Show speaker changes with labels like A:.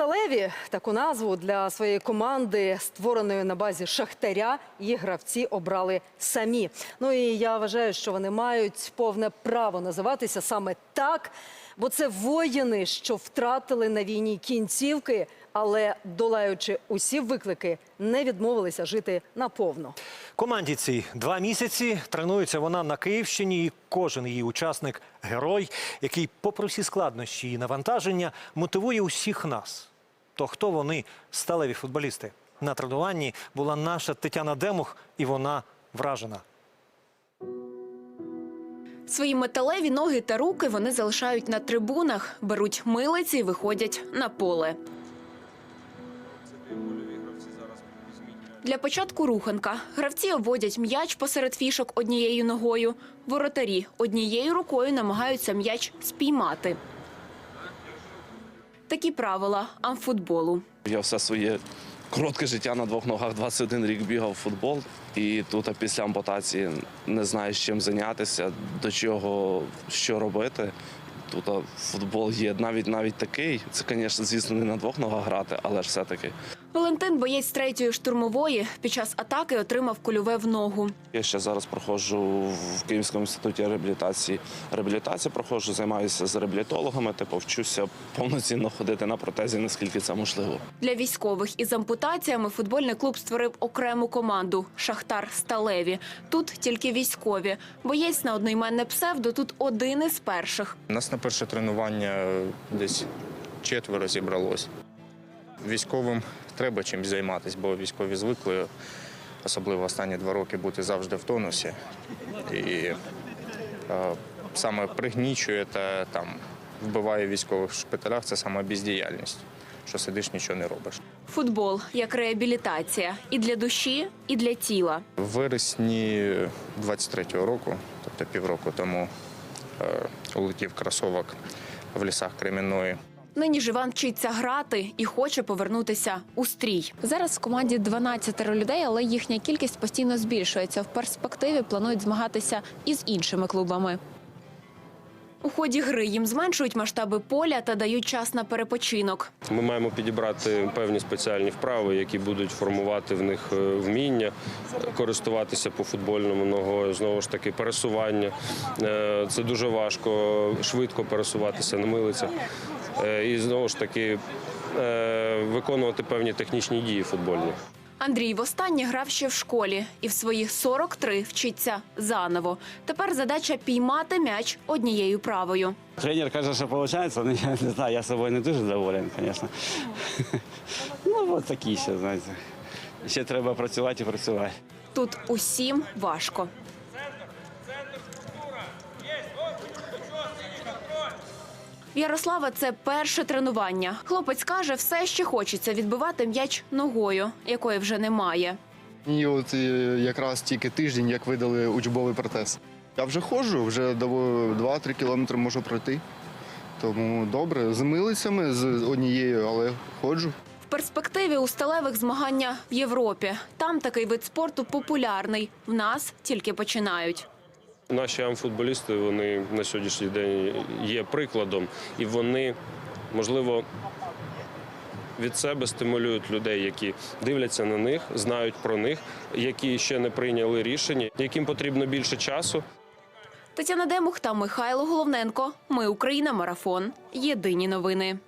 A: Сталеві таку назву для своєї команди, створеної на базі Шахтаря, її гравці обрали самі. Ну і я вважаю, що вони мають повне право називатися саме так, бо це воїни, що втратили на війні кінцівки, але долаючи усі виклики, не відмовилися жити наповно.
B: Команді цій два місяці тренується вона на Київщині, і кожен її учасник герой, який, попри всі складнощі і навантаження, мотивує усіх нас. То хто вони сталеві футболісти? На тренуванні була наша Тетяна Демух, і вона вражена.
C: Свої металеві ноги та руки вони залишають на трибунах, беруть милиці і виходять на поле. Для початку руханка. Гравці обводять м'яч посеред фішок однією ногою. Воротарі однією рукою намагаються м'яч спіймати. Такі правила амфутболу.
D: Я все своє коротке життя на двох ногах 21 рік бігав в футбол. І тут після ампутації не знаєш чим зайнятися, до чого що робити. Тут футбол є навіть навіть такий. Це, звісно, звісно, не на двох ногах грати, але ж все-таки.
C: Валентин, боєць третьої штурмової, під час атаки отримав кульове в ногу.
D: Я ще зараз проходжу в Київському інституті реабілітації. Реабілітацію проходжу, займаюся з реабілітологами, типу вчуся повноцінно ходити на протезі, наскільки це можливо.
C: Для військових із ампутаціями футбольний клуб створив окрему команду Шахтар Сталеві. Тут тільки військові. Боєць на одноіменне псевдо тут один із перших.
E: У нас на перше тренування десь четверо зібралось. Військовим треба чимось займатися, бо військові звикли, особливо останні два роки, бути завжди в тонусі. І е, саме пригнічує та там вбиває військових в шпиталях це саме бездіяльність, що сидиш, нічого не робиш.
C: Футбол як реабілітація і для душі, і для тіла.
E: В вересні 23-го року, тобто півроку тому, е, улетів кросовок в лісах Кремінної.
C: Нині ж Іван вчиться грати і хоче повернутися у стрій. Зараз в команді 12 людей, але їхня кількість постійно збільшується. В перспективі планують змагатися із іншими клубами. У ході гри їм зменшують масштаби поля та дають час на перепочинок.
F: Ми маємо підібрати певні спеціальні вправи, які будуть формувати в них е, вміння, користуватися по футбольному ногою, знову ж таки, пересування. Е, Це дуже важко, швидко пересуватися на милицях. Е, І знову ж таки е, виконувати певні технічні дії футбольні.
C: Андрій востаннє грав ще в школі і в своїх 43 вчиться заново. Тепер задача піймати м'яч однією правою.
G: Тренер каже, що виходить, ну я не знаю, я собою не дуже доволен, звісно. Ну, от такі ще, знаєте. Ще треба працювати і працювати.
C: Тут усім важко. Ярослава це перше тренування. Хлопець каже, все ще хочеться відбивати м'яч ногою, якої вже немає.
H: Мені от е, якраз тільки тиждень, як видали учбовий протез. Я вже ходжу, вже до 2-3 кілометри можу пройти. Тому добре, з милицями, з однією, але ходжу.
C: В перспективі у сталевих змагання в Європі. Там такий вид спорту популярний. В нас тільки починають.
F: Наші амфутболісти вони на сьогоднішній день є прикладом, і вони, можливо, від себе стимулюють людей, які дивляться на них, знають про них, які ще не прийняли рішення, яким потрібно більше часу.
C: Тетяна Демух та Михайло Головненко. Ми Україна. Марафон. Єдині новини.